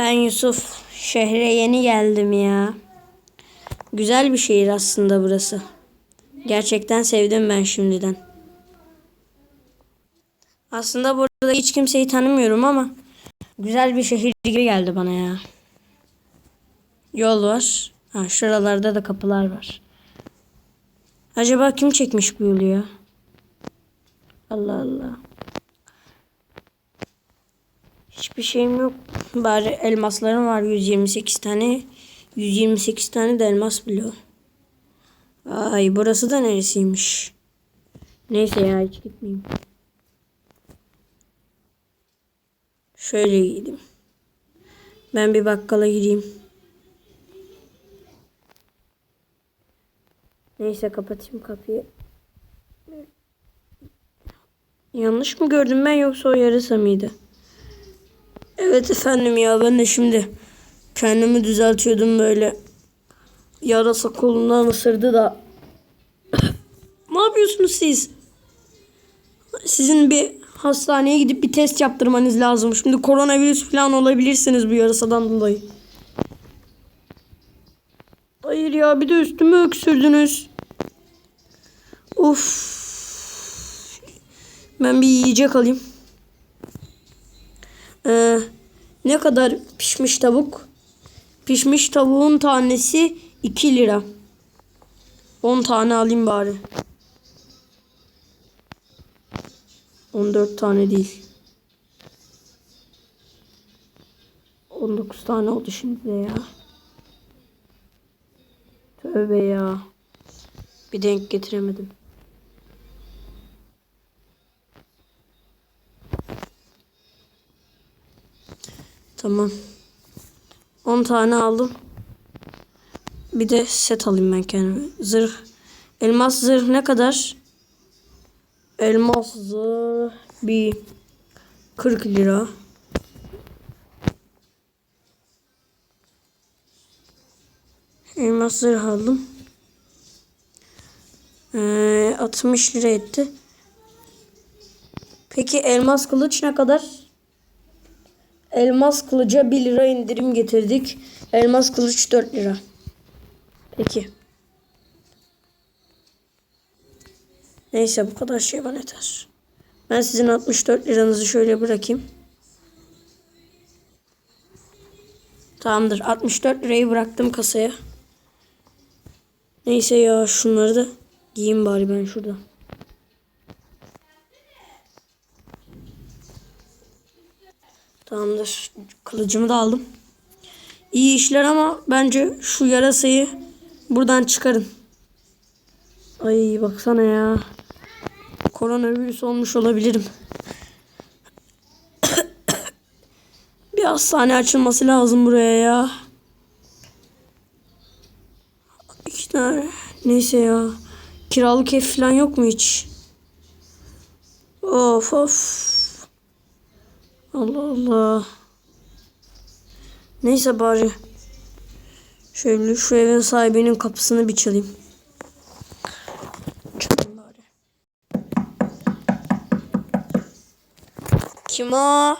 Ben Yusuf. Şehre yeni geldim ya. Güzel bir şehir aslında burası. Gerçekten sevdim ben şimdiden. Aslında burada hiç kimseyi tanımıyorum ama güzel bir şehir gibi geldi bana ya. Yol var. Ha, şuralarda da kapılar var. Acaba kim çekmiş bu yolu ya? Allah Allah. Hiçbir şeyim yok. Bari elmaslarım var 128 tane. 128 tane de elmas biliyor. Ay burası da neresiymiş? Neyse ya hiç gitmeyeyim. Şöyle gideyim. Ben bir bakkala gideyim. Neyse kapatayım kapıyı. Yanlış mı gördüm ben yoksa o yarısı mıydı? Evet efendim ya ben de şimdi kendimi düzeltiyordum böyle. Yarasa kolumdan ısırdı da. ne yapıyorsunuz siz? Sizin bir hastaneye gidip bir test yaptırmanız lazım. Şimdi koronavirüs falan olabilirsiniz bu yarasadan dolayı. Hayır ya bir de üstüme öksürdünüz. Of. Ben bir yiyecek alayım. Ee, ne kadar pişmiş tavuk? Pişmiş tavuğun tanesi 2 lira. 10 tane alayım bari. 14 tane değil. 19 tane oldu şimdi de ya. Tövbe ya. Bir denk getiremedim. Tamam. 10 tane aldım. Bir de set alayım ben kendime. Zırh. Elmas zırh ne kadar? Elmas zırh bir 40 lira. Elmas zırh aldım. Ee, 60 lira etti. Peki elmas kılıç ne kadar? Elmas kılıca 1 lira indirim getirdik. Elmas kılıç 4 lira. Peki. Neyse bu kadar şey bana yeter. Ben sizin 64 liranızı şöyle bırakayım. Tamamdır. 64 lirayı bıraktım kasaya. Neyse ya şunları da giyeyim bari ben şurada. Tamamdır. Kılıcımı da aldım. İyi işler ama bence şu yarasayı buradan çıkarın. Ay baksana ya. Koronavirüs olmuş olabilirim. Bir hastane açılması lazım buraya ya. İki tane. Neyse ya. Kiralık ev falan yok mu hiç? Of of. Allah Allah. Neyse bari. Şöyle şu evin sahibinin kapısını bir çalayım. Çalayım bari. Kim o?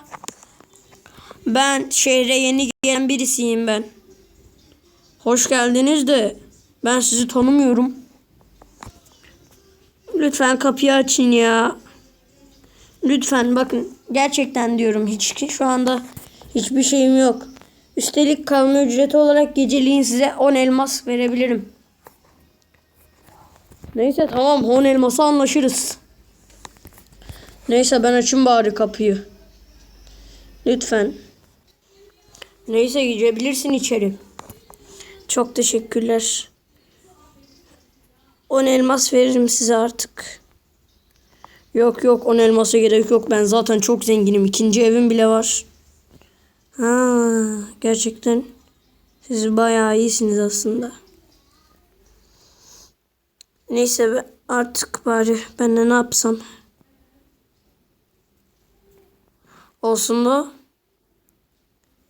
Ben şehre yeni gelen birisiyim ben. Hoş geldiniz de ben sizi tanımıyorum. Lütfen kapıyı açın ya. Lütfen bakın gerçekten diyorum hiç şu anda hiçbir şeyim yok. Üstelik kalma ücreti olarak geceliğin size 10 elmas verebilirim. Neyse tamam 10 elması anlaşırız. Neyse ben açayım bari kapıyı. Lütfen. Neyse girebilirsin içeri. Çok teşekkürler. 10 elmas veririm size artık. Yok yok 10 elmasa gerek yok. Ben zaten çok zenginim. İkinci evim bile var. Ha, gerçekten siz bayağı iyisiniz aslında. Neyse artık bari ben de ne yapsam. Olsun da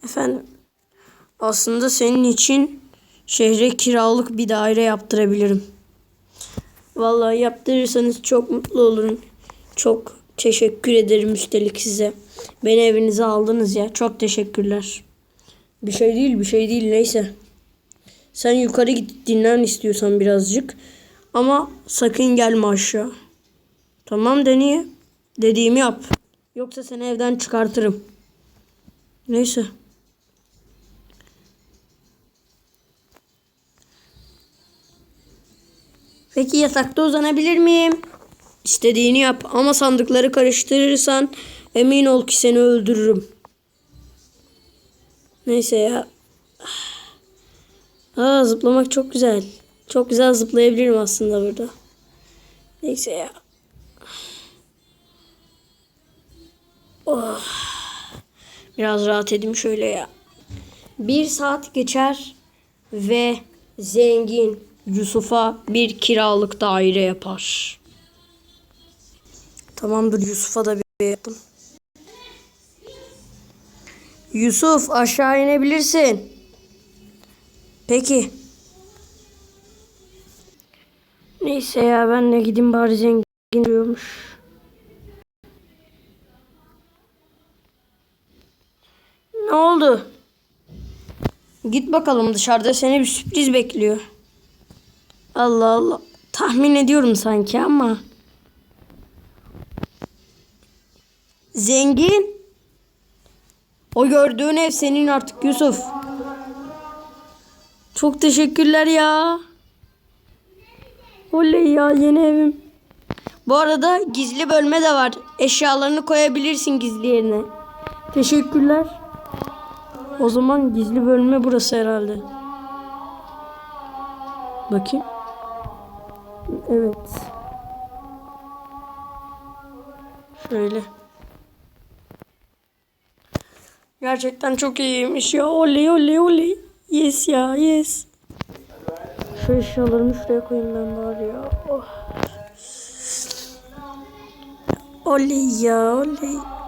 efendim aslında senin için şehre kiralık bir daire yaptırabilirim. Vallahi yaptırırsanız çok mutlu olurum. Çok teşekkür ederim üstelik size. Beni evinize aldınız ya. Çok teşekkürler. Bir şey değil bir şey değil neyse. Sen yukarı git dinlen istiyorsan birazcık. Ama sakın gelme aşağı. Tamam Deniye. Dediğimi yap. Yoksa seni evden çıkartırım. Neyse. Peki yatakta uzanabilir miyim? İstediğini yap ama sandıkları karıştırırsan emin ol ki seni öldürürüm. Neyse ya. Aa zıplamak çok güzel. Çok güzel zıplayabilirim aslında burada. Neyse ya. Oh. Biraz rahat edeyim şöyle ya. Bir saat geçer ve zengin Yusuf'a bir kiralık daire yapar. Tamamdır Yusuf'a da bir yapın. Yusuf aşağı inebilirsin. Peki. Neyse ya ben de gideyim bari zengin diyormuş. Ne oldu? Git bakalım dışarıda seni bir sürpriz bekliyor. Allah Allah. Tahmin ediyorum sanki ama. Zengin. O gördüğün ev senin artık Yusuf. Çok teşekkürler ya. Oley ya yeni evim. Bu arada gizli bölme de var. Eşyalarını koyabilirsin gizli yerine. Teşekkürler. O zaman gizli bölme burası herhalde. Bakayım. Evet. Şöyle. Gerçekten çok iyiymiş ya. Oley oley oley. Yes ya yes. Şu eşyalarımı şuraya koyayım ben bari ya. Oh. Oley ya oley.